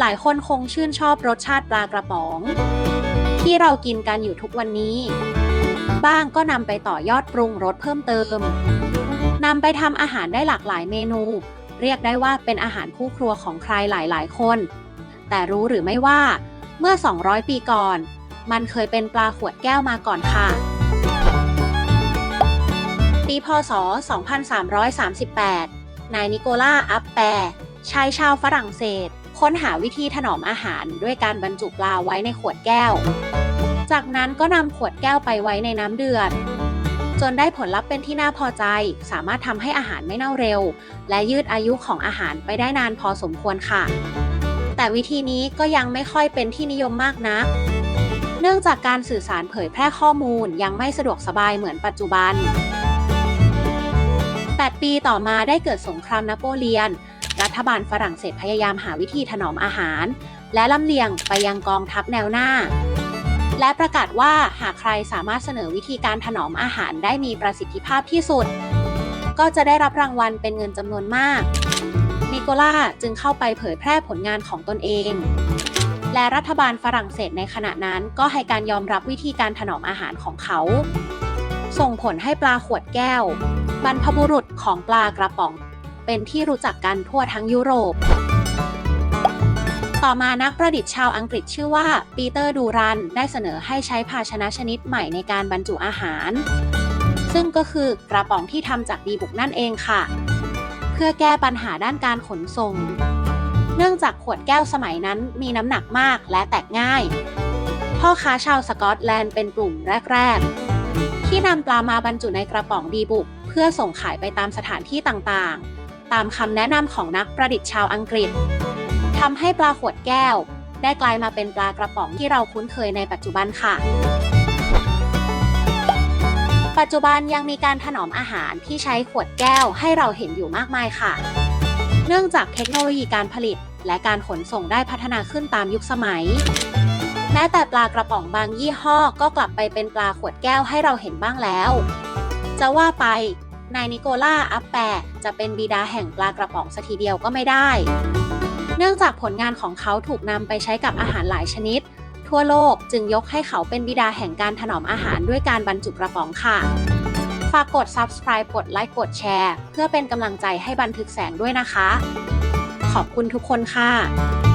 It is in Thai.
หลายคนคงชื่นชอบรสชาติปลากระป๋อง ที่เรากินกันอยู่ทุกวันนี้ บ้างก็นำไปต่อยอดปรุงรสเพิ่มเติมนำไปทำอาหารได้หลากหลายเมนู เรียกได้ว่าเป็นอาหารคู่ครัวของใครหลายๆ คน แต่รู้หรือไม่ว่า เมื่อ 200 ปีก่อน มันเคยเป็นปลาขวดแก้วมาก่อนค่ะ ปีพศ 2338 นายนิโคล่า อัปแปร์ชายชาวฝรั่งเศส ค้นหาวิธีถนอมอาหารด้วยการบรรจุปลาไว้ในขวดแก้ว จากนั้นก็นำขวดแก้วไปไว้ในน้ำเดือด จนได้ผลลัพธ์เป็นที่น่าพอใจ สามารถทำให้อาหารไม่เน่าเร็ว และยืดอายุของอาหารไปได้นานพอสมควรค่ะ แต่วิธีนี้ก็ยังไม่ค่อยเป็นที่นิยมมากนัก เนื่องจากการสื่อสารเผยแพร่ข้อมูลยังไม่สะดวกสบายเหมือนปัจจุบัน8ปีต่อมาได้เกิดสงครามนโปเลียน รัฐบาลฝรั่งเศสพยายามหาวิธีถนอมอาหาร และลำเลียงไปยังกองทัพแนวหน้า และประกาศว่าหากใครสามารถเสนอวิธีการถนอมอาหารได้มีประสิทธิภาพที่สุด ก็จะได้รับรางวัลเป็นเงินจำนวนมาก นิโคล่าจึงเข้าไปเผยแพร่ผลงานของตนเอง และรัฐบาลฝรั่งเศสในขณะนั้นก็ให้การยอมรับวิธีการถนอมอาหารของเขา ส่งผลให้ปลาขวดแก้ว บรรพบุรุษของปลากระป๋อง เป็นที่รู้จักกันทั่วทั้งยุโรป ต่อมานักประดิษฐ์ชาวอังกฤษชื่อว่าปีเตอร์ดูรันได้เสนอให้ใช้ภาชนะชนิดใหม่ในการบรรจุอาหาร ซึ่งก็คือกระป๋องที่ทำจากดีบุกนั่นเองค่ะ เพื่อแก้ปัญหาด้านการขนส่ง เนื่องจากขวดแก้วสมัยนั้นมีน้ำหนักมากและแตกง่าย พ่อค้าชาวสกอตแลนด์เป็นกลุ่มแรก ๆ ที่นำปลามาบรรจุในกระป๋องดีบุกเพื่อส่งขายไปตามสถานที่ต่างๆ ตามคำแนะนำของนักประดิษฐ์ชาวอังกฤษทำให้ปลาขวดแก้ว ได้กลายมาเป็นปลากระป๋องที่เราคุ้นเคยในปัจจุบันค่ะ ปัจจุบันยังมีการถนอมอาหารที่ใช้ขวดแก้วให้เราเห็นอยู่มากมายค่ะ เนื่องจากเทคโนโลยีการผลิต และการขนส่งได้พัฒนาขึ้นตามยุคสมัย แม้แต่ปลากระป๋องบางยี่ห้อก็กลับไปเป็นปลาขวดแก้วให้เราเห็นบ้างแล้ว จะว่าไป นายนิโคล่าอัปแปะจะเป็นบิดาแห่งปลากระป๋องสัทีเดียวก็ไม่ได้ เนื่องจากผลงานของเขาถูกนำไปใช้กับอาหารหลายชนิด ทั่วโลกจึงยกให้เขาเป็นบิดาแห่งการถนอมอาหารด้วยการบรรจุกระป๋องค่ะ ฝากกด subscribe กดไลค์กดแชร์ เพื่อเป็นกำลังใจให้บันทึกแสงด้วยนะคะ ขอบคุณทุกคนค่ะ